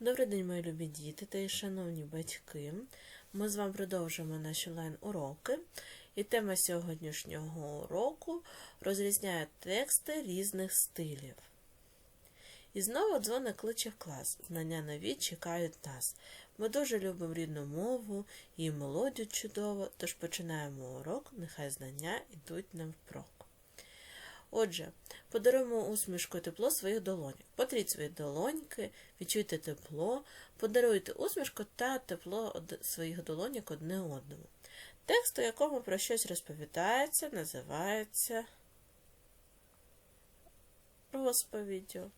Добрий день, мої любі діти та і шановні батьки. Ми з вами продовжуємо наші лайн-уроки. І тема сьогоднішнього уроку розрізняє тексти різних стилів. І знову дзвоник кличе в клас. Знання нові чекають нас. Ми дуже любимо рідну мову і мелодію чудово, тож починаємо урок, нехай знання йдуть нам впрок. Отже, подаруємо усмішку і тепло своїх долоньок. Потріть свої долоньки, відчуйте тепло, подаруйте усмішку та тепло своїх долоньок одне одному. Текст, у якому про щось розповідається, називається розповіддю.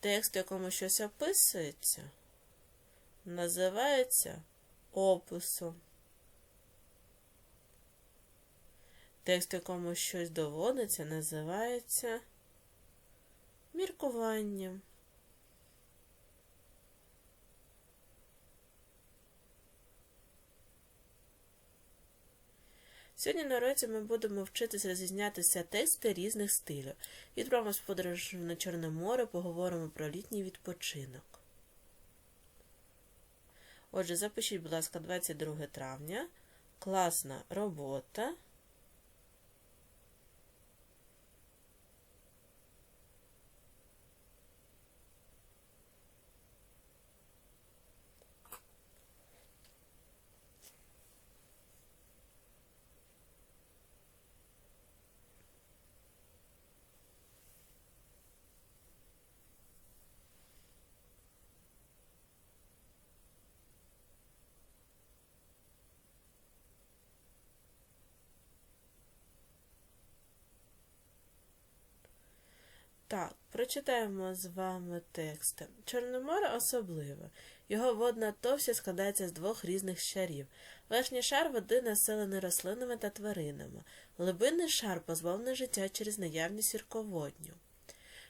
Текст, у якому щось описується, називається описом. Текст, якому щось доводиться, називається міркуванням. Сьогодні на уроці ми будемо вчитись розрізнятися тексти різних стилів. Відправимо з подорож на Чорне море, поговоримо про літній відпочинок. Отже, запишіть, будь ласка, 22 травня. Класна робота. Так, прочитаємо з вами тексти. Чорне море особливе. Його водна товща складається з двох різних шарів. Верхній шар води населений рослинами та тваринами. Глибинний шар позбавлений життя через наявність сірководню.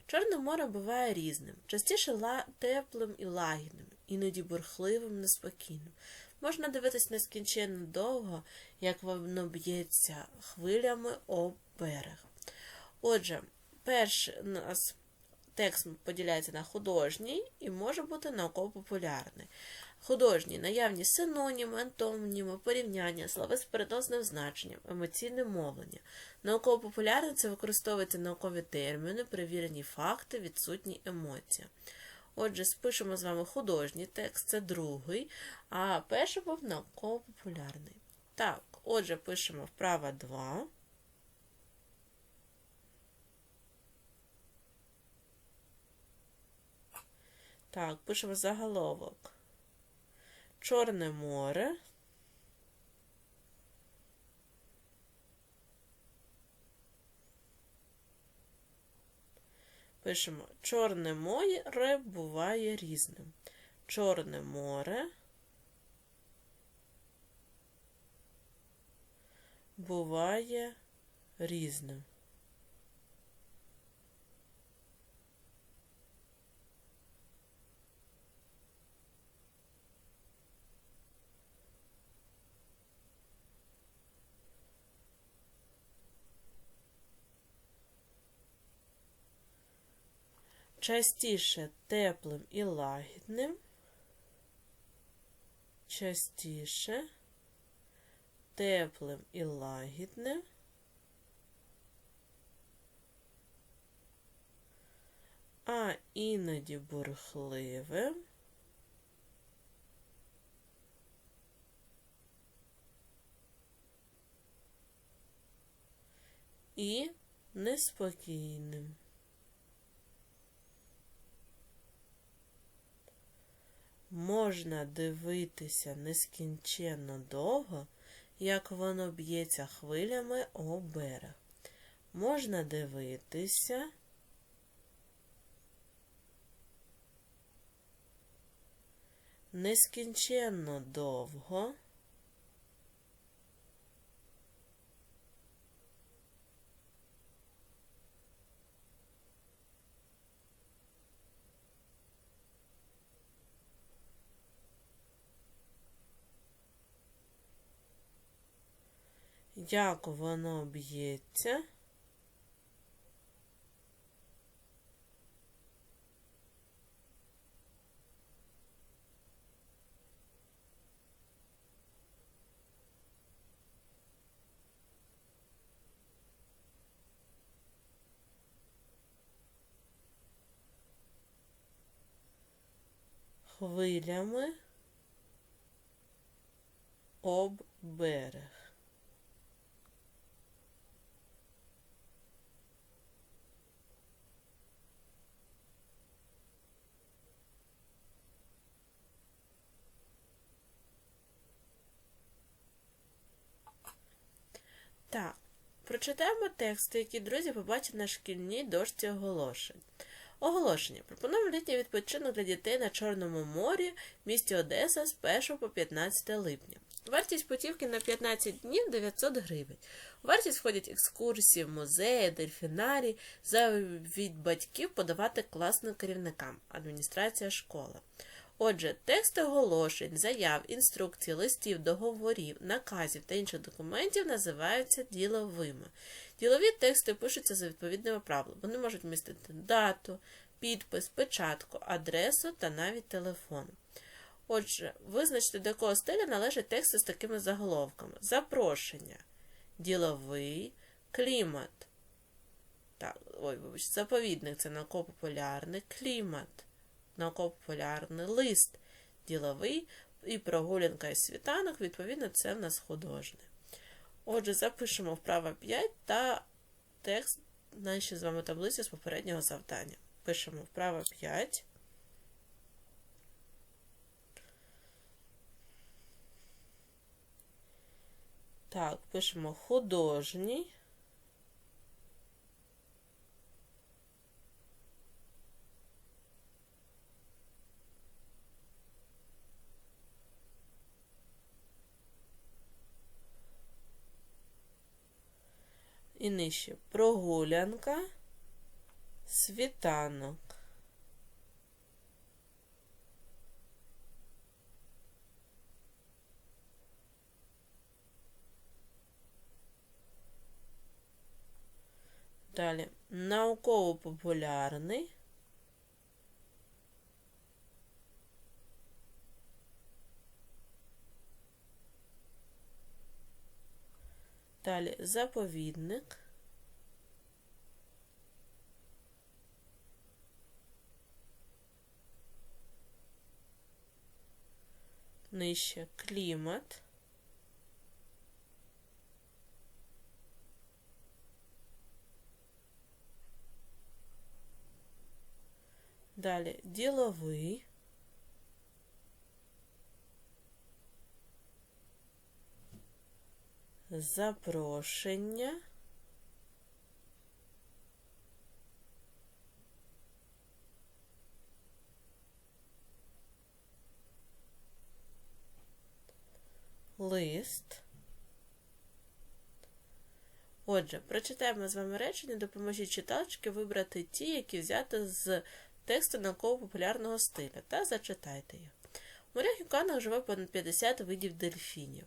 Чорне море буває різним, частіше теплим і лагідним, іноді бурхливим, неспокійним. Можна дивитись нескінченно довго, як воно б'ється хвилями об берег. Отже, перший нас текст поділяється на художній і може бути науково-популярний. Художній наявні синоніми, антоніми, порівняння, слова з переносним значенням, емоційне мовлення. Науково-популярний це використовуються наукові терміни, перевірені факти, відсутні емоції. Отже, спишемо з вами художній текст, це другий, а перший був науково-популярний. Так, отже, пишемо вправа 2. Так, пишемо заголовок. Чорне море. Пишемо Чорне море буває різним. Чорне море буває різним. Частіше теплим і лагідним. Частіше теплим і лагідним. А іноді бурхливим. І неспокійним. Можна дивитися нескінченно довго, як воно б'ється хвилями о берег. Можна дивитися нескінченно довго. як воно б'ється. Хвилями об берег. Так, прочитаємо тексти, які друзі побачать на шкільній дошці оголошень. Оголошення. Пропонуємо літній відпочинок для дітей на Чорному морі в місті Одеса з 1 по 15 липня. Вартість путівки на 15 днів 900 гривень. У вартість входять екскурсії, музеї, дельфінарій, за від батьків подавати класним керівникам, адміністрація школа. Отже, тексти оголошень, заяв, інструкцій, листів, договорів, наказів та інших документів називаються діловими. Ділові тексти пишуться за відповідними правилами. Вони можуть містити дату, підпис, печатку, адресу та навіть телефон. Отже, визначте, до якого стиля належать тексти з такими заголовками: запрошення, діловий, клімат. Так, ой, вибачте, заповідник це науково-популярний, клімат науково-популярний лист діловий і прогулянка із світанок, відповідно, це в нас художне. Отже, запишемо вправо 5 та текст наші з вами таблиці з попереднього завдання. Пишемо вправо 5. Так, пишемо художній. І нижче прогулянка, світанок. Далі науково-популярний. Далі заповідник. Нижче клімат. Далі діловий. Запрошення. Лист. Отже, прочитаємо з вами речення, допоможіть читачки вибрати ті, які взяти з тексту науково-популярного стиля, та зачитайте їх. У морях Юкана живе понад 50 видів дельфінів.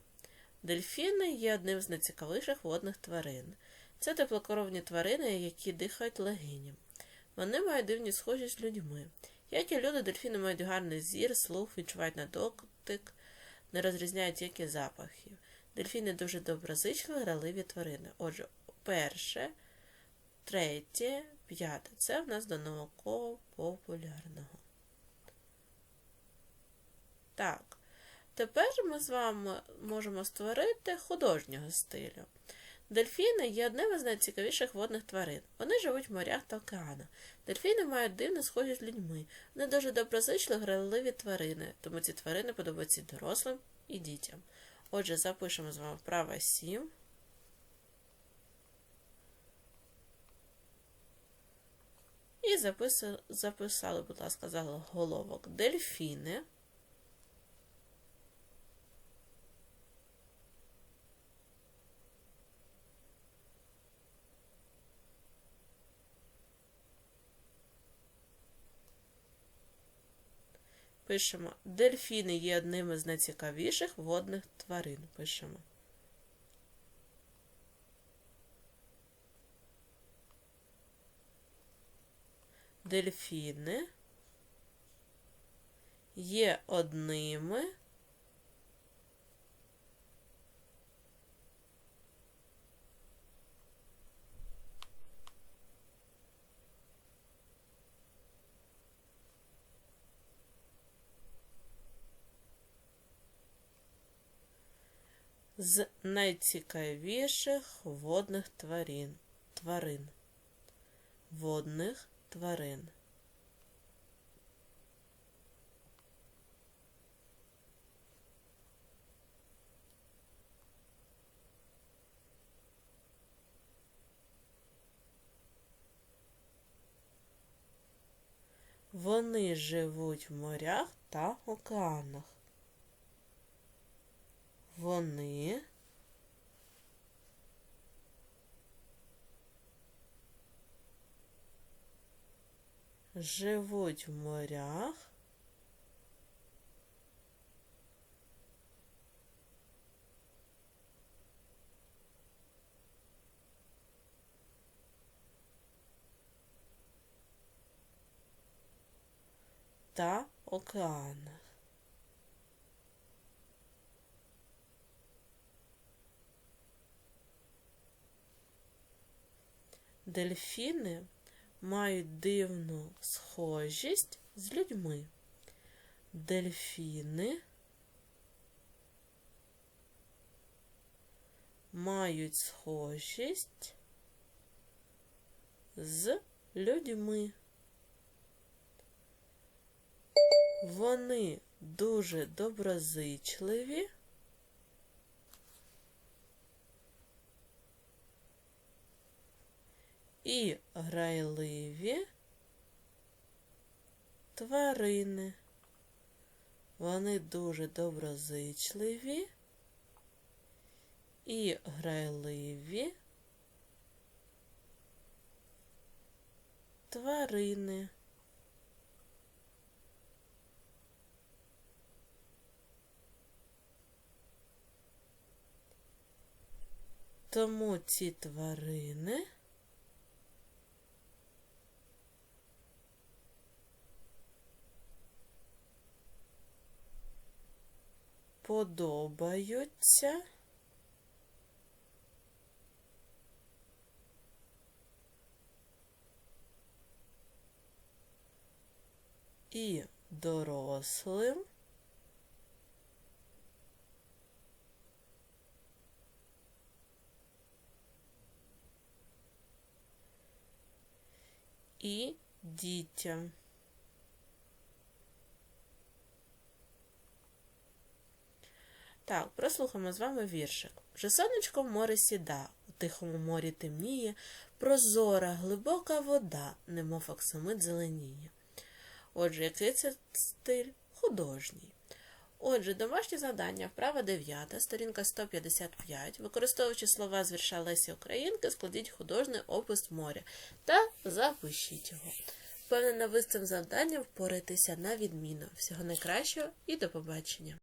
Дельфіни є одним з найцікавіших водних тварин. Це теплокровні тварини, які дихають легеням. Вони мають дивні схожість з людьми. Як і люди, дельфіни мають гарний зір, слух, відчувають на дотик, не розрізняють які запахів. Дельфіни дуже доброзичливі, граливі тварини. Отже, перше, третє, п'яте. Це в нас до науково-популярного. Так. Тепер ми з вами можемо створити художнього стилю. Дельфіни є одним із найцікавіших водних тварин. Вони живуть в морях та океанах. Дельфіни мають дивну схожість з людьми. Вони дуже доброзичливі, граливі тварини, тому ці тварини подобаються і дорослим і дітям. Отже, запишемо з вами вправо 7. І записали, будь ласка, заголовок дельфіни. Пишемо дельфіни є одними з найцікавіших водних тварин. Пишемо. Дельфіни є одними з найцікавіших водних тварин. тварин. Водних тварин. Вони живуть в морях та океанах. Вони живуть в морях та океанах. Дельфіни мають дивну схожість з людьми. Дельфіни мають схожість з людьми. Вони дуже доброзичливі. І грайливі тварини. Вони дуже доброзичливі і грайливі тварини. Тому ці тварини подобаються і дорослим. і дітям. Так, прослухаємо з вами віршик. Вже сонечко в море сіда, у тихому морі темніє, прозора, глибока вода, немов оксамит зеленіє. Отже, який це стиль художній. Отже, домашнє завдання, вправа 9, сторінка 155. Використовуючи слова з вірша Лесі Українки, складіть художній опис моря та запишіть його. Впевнена, ви з цим завданням впораєтеся на відміну. Всього найкращого і до побачення!